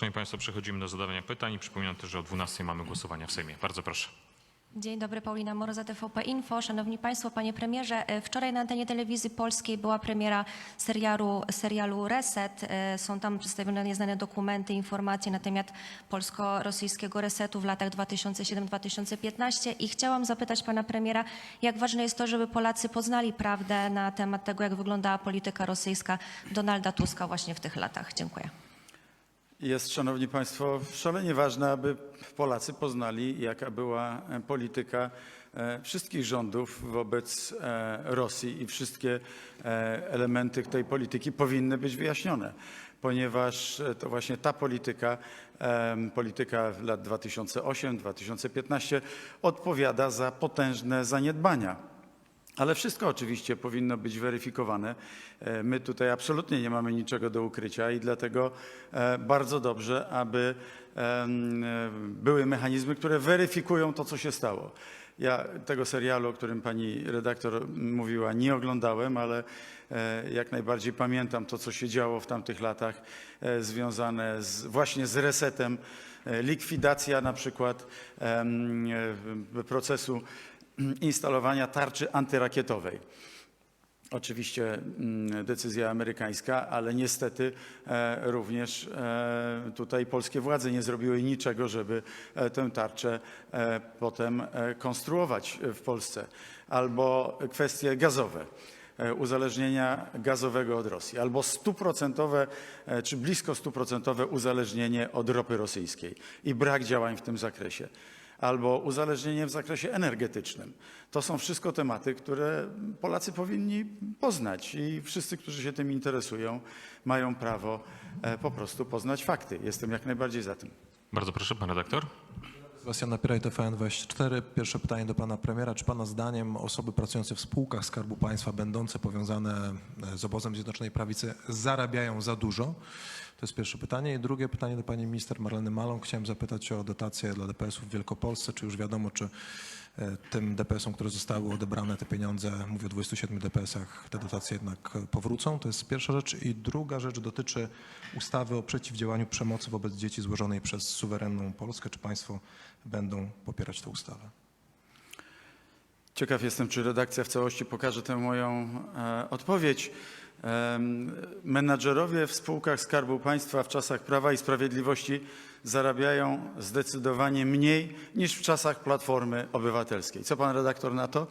Szanowni Państwo, przechodzimy do zadawania pytań i przypominam też, że o 12 mamy głosowania w Sejmie. Bardzo proszę. Dzień dobry, Paulina Moroza, TVP Info. Szanowni Państwo, Panie Premierze, e, wczoraj na antenie telewizji polskiej była premiera serialu, serialu Reset. E, Są tam przedstawione nieznane dokumenty, informacje na temat polsko-rosyjskiego resetu w latach 2007-2015 i chciałam zapytać Pana Premiera, jak ważne jest to, żeby Polacy poznali prawdę na temat tego, jak wyglądała polityka rosyjska Donalda Tuska właśnie w tych latach. Dziękuję. Jest, Szanowni Państwo, szalenie ważne, aby Polacy poznali, jaka była e, polityka e, wszystkich rządów wobec e, Rosji i wszystkie elementy tej polityki powinny być wyjaśnione, ponieważ to właśnie ta polityka, polityka lat 2008-2015 odpowiada za potężne zaniedbania. Ale wszystko oczywiście powinno być weryfikowane. E, My tutaj absolutnie nie mamy niczego do ukrycia i dlatego e, bardzo dobrze, aby e, były mechanizmy, które weryfikują to, co się stało. Ja tego serialu, o którym pani redaktor mówiła, nie oglądałem, ale jak najbardziej pamiętam to, co się działo w tamtych latach związane z, właśnie z resetem, likwidacja na przykład procesu instalowania tarczy antyrakietowej. Oczywiście mm, decyzja amerykańska, ale niestety e, również e, tutaj polskie władze nie zrobiły niczego, żeby e, tę tarczę potem konstruować w Polsce. Albo kwestie gazowe uzależnienia gazowego od Rosji, albo stuprocentowe czy blisko stuprocentowe uzależnienie od ropy rosyjskiej i brak działań w tym zakresie, albo uzależnienie w zakresie energetycznym. To są wszystko tematy, które Polacy powinni poznać i wszyscy, którzy się tym interesują, mają prawo e, po prostu poznać fakty. Jestem jak najbardziej za tym. Bardzo proszę, pan redaktor. Sebastian Napieraj, TVN24. Pierwsze pytanie do pana premiera. Czy pana zdaniem osoby pracujące w spółkach Skarbu Państwa, będące powiązane e, z obozem Zjednoczonej Prawicy, zarabiają za dużo? To jest pierwsze pytanie. I drugie pytanie do pani minister Marleny Maląg. Chciałem zapytać o dotacje dla DPS-ów w Wielkopolsce. Czy już wiadomo, czy e, tym DPS-om, które zostały odebrane te pieniądze, mówię o 27 DPS-ach, te dotacje jednak e, powrócą? To jest pierwsza rzecz. I druga rzecz dotyczy ustawy o przeciwdziałaniu przemocy wobec dzieci złożonej przez suwerenną Polskę. Czy państwo będą popierać tę ustawę? Ciekaw jestem, czy redakcja w całości pokaże tę moją e, odpowiedź. Menadżerowie w spółkach Skarbu Państwa w czasach Prawa i Sprawiedliwości zarabiają zdecydowanie mniej niż w czasach Platformy Obywatelskiej. Co pan redaktor na to?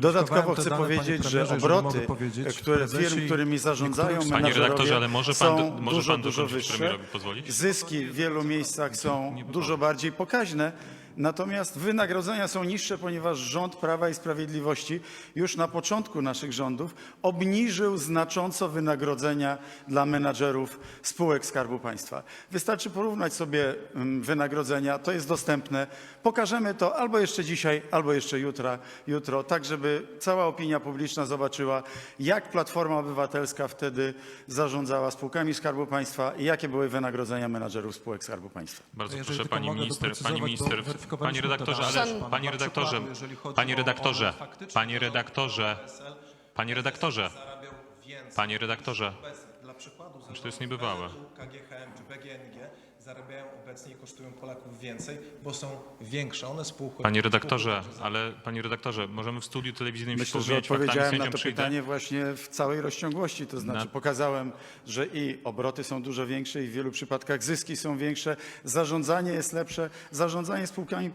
Dodatkowo chcę powiedzieć, że obroty, powiedzieć, które firm, którymi zarządzają Panie redaktorze, ale może pan są może dużo, pan dużo wyższe. premierowi pozwolić? Zyski w wielu miejscach są dużo bardziej pokaźne, natomiast wynagrodzenia są niższe, ponieważ rząd Prawa i Sprawiedliwości już na początku naszych rządów obniżył znacząco wynagrodzenia dla menadżerów spółek Skarbu Państwa. Wystarczy porównać sobie mm, wynagrodzenia, to jest dostępne. Pokażemy to albo jeszcze dzisiaj, albo jeszcze jutra, jutro, tak żeby cała opinia publiczna zobaczyła, jak Platforma Obywatelska wtedy zarządzała spółkami Skarbu Państwa i jakie były wynagrodzenia menadżerów spółek Skarbu Państwa. Bardzo proszę, pani minister, pani minister, weryfikowaliśmy panie redaktorze, ale Pan panie redaktorze, jeżeli chodzi panie o- redaktorze, panie redaktorze, PSL panie redaktorze, zarabiał więcej. panie redaktorze, Dla przykładu, to jest niebywałe? KGHM czy BGNG zarabiają obecnie i kosztują Polaków więcej, bo są większe. One spółki. panie redaktorze, ale panie redaktorze, możemy w studiu telewizyjnym się Myślę, że powiedzieć faktami, odpowiedziałem na to przyjdę. pytanie właśnie w całej rozciągłości. To znaczy Na- pokazałem, że i obroty są dużo większe i w wielu przypadkach zyski są większe, zarządzanie jest lepsze. Zarządzanie spółkami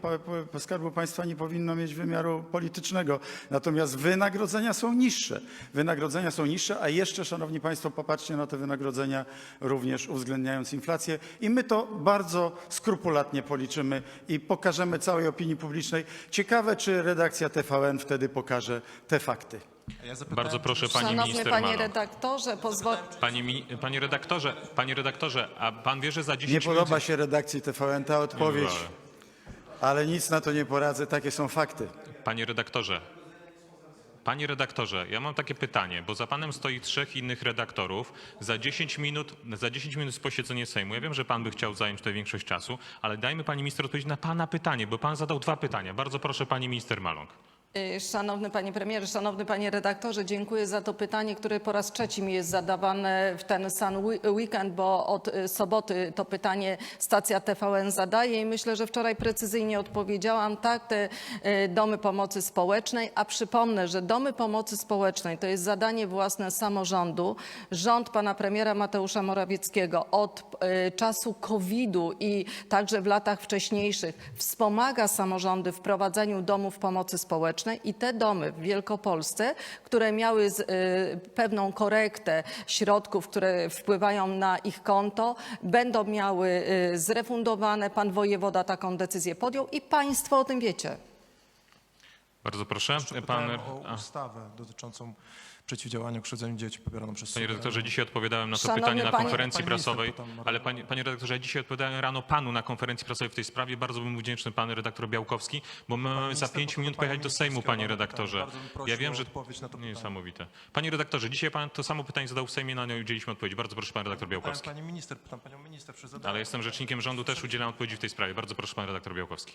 Skarbu Państwa nie powinno mieć wymiaru politycznego. Natomiast wynagrodzenia są niższe. Wynagrodzenia są niższe, a jeszcze, Szanowni Państwo, popatrzcie na te wynagrodzenia również uwzględniając inflację. I my to bardzo skrupulatnie policzymy i pokażemy całej opinii publicznej. Ciekawe, czy redakcja TVN wtedy pokaże te fakty. Ja zapytałem, Bardzo proszę, pani Szanowny minister panie redaktorze, pozwól... Panie, mi- panie redaktorze, panie redaktorze, a pan wie, że za 10 Nie minut... podoba się redakcji TVN ta odpowiedź, ale nic na to nie poradzę, takie są fakty. Panie redaktorze, panie redaktorze, ja mam takie pytanie, bo za panem stoi trzech innych redaktorów. Za 10 minut, za 10 minut jest posiedzenie Sejmu. Ja wiem, że pan by chciał zająć tutaj większość czasu, ale dajmy pani minister odpowiedzieć na pana pytanie, bo pan zadał dwa pytania. Bardzo proszę, pani minister Maląg. Y, Szanowny Panie Premierze, Szanowny Panie Redaktorze, dziękuję za to pytanie, które po raz trzeci mi jest zadawane w ten sam weekend, bo od y, soboty to pytanie stacja TVN zadaje i myślę, że wczoraj precyzyjnie odpowiedziałam. Tak, te y, domy pomocy społecznej, a przypomnę, że domy pomocy społecznej to jest zadanie własne samorządu. Rząd pana premiera Mateusza Morawieckiego od czasu COVID-u i także w latach wcześniejszych wspomaga samorządy w prowadzeniu domów pomocy społecznej i te domy w Wielkopolsce, które miały z, y, pewną korektę środków, które wpływają na ich konto, będą miały y, zrefundowane. Pan wojewoda taką decyzję podjął i państwo o tym wiecie. Bardzo proszę. Pan, Pytałem a, o ustawę dotyczącą przeciwdziałania krzywdzeniu dzieci popieraną przez panie redaktorze, dzisiaj odpowiadałem na to Szanowny pytanie na panie- konferencji Pani minister prasowej, ale panie, panie redaktorze, ja dzisiaj odpowiadałem rano panu na konferencji prasowej w tej sprawie. Bardzo bym wdzięczny pan redaktor Białkowski, bo my mamy za minister pięć minut pojechać do minister Sejmu, panie skierował redaktorze. pytanie. Bardzo bym prosił Ja wiem, o że odpowiedź na to pytanie. niesamowite. Panie redaktorze, dzisiaj pan to samo pytanie zadał w Sejmie, na nie udzieliśmy odpowiedzi. Bardzo proszę, pan redaktor Pytałem Białkowski. pani minister, pytam panią minister, czy Ale jestem rzecznikiem rządu, też udzielam odpowiedzi w tej sprawie. Bardzo proszę, pan redaktor Białkowski.